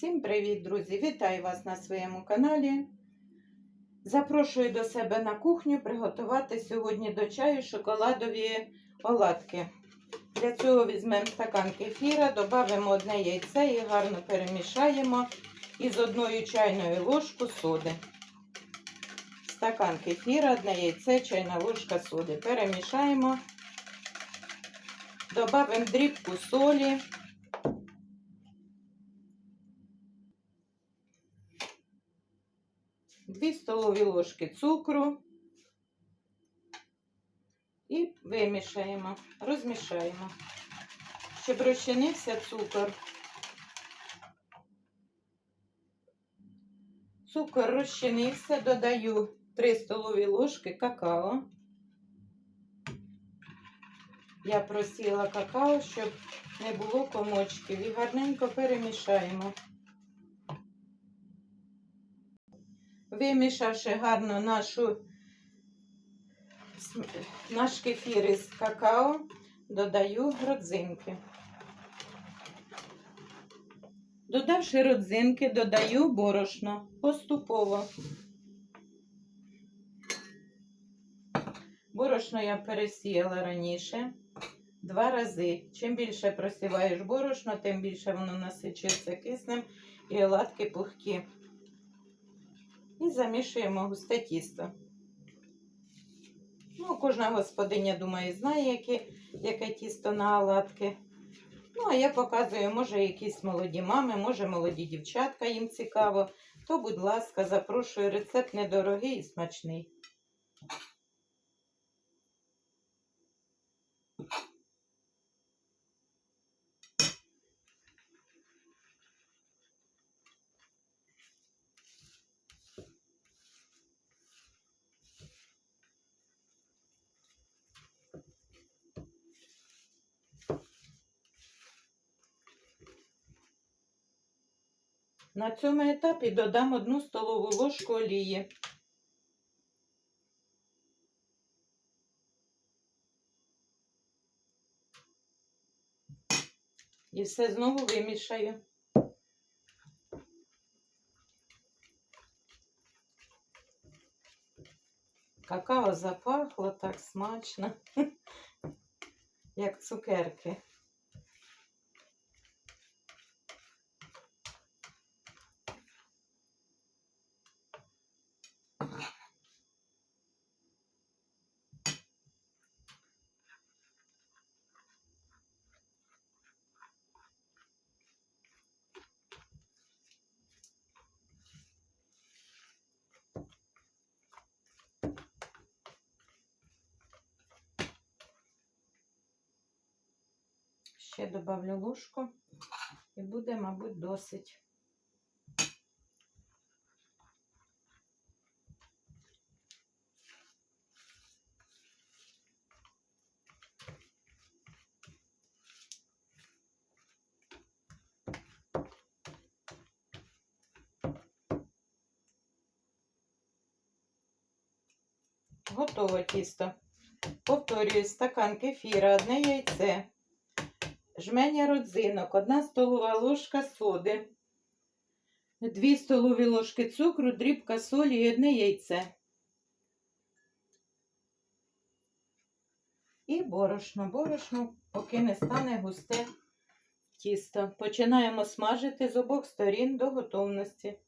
Всім привіт, друзі! Вітаю вас на своєму каналі. Запрошую до себе на кухню приготувати сьогодні до чаю шоколадові оладки. Для цього візьмемо стакан кефіра, додамо одне яйце і гарно перемішаємо із одною чайною ложкою соди. Стакан кефіра, одне яйце, чайна ложка соди. Перемішаємо. Добавимо дрібку солі. Дві столові ложки цукру і вимішаємо, розмішаємо, щоб розчинився цукор. Цукор розчинився, додаю 3 столові ложки какао. Я просіла какао, щоб не було комочків і гарненько перемішаємо. Вимішавши гарно нашу, наш кефір із какао, додаю родзинки. Додавши родзинки, додаю борошно поступово. Борошно я пересіяла раніше два рази. Чим більше просіваєш борошно, тим більше воно насичується киснем і оладки пухкі. І замішуємо густе тісто. Ну, кожна господиня, думаю, знає, яке, яке тісто на оладки. Ну, а я показую, може, якісь молоді мами, може, молоді дівчатка, їм цікаво. То, будь ласка, запрошую. Рецепт недорогий і смачний. На цьому етапі додам одну столову ложку олії. І все знову вимішаю. Какао запахло так смачно, як цукерки. Ще добавлю ложку і буде, мабуть, досить. Готове тісто. Повторюю, стакан кефіра, одне яйце, жменя родзинок, 1 столова ложка соди, 2 столові ложки цукру, дрібка солі і одне яйце. І борошно. Борошно, поки не стане густе тісто. Починаємо смажити з обох сторін до готовності.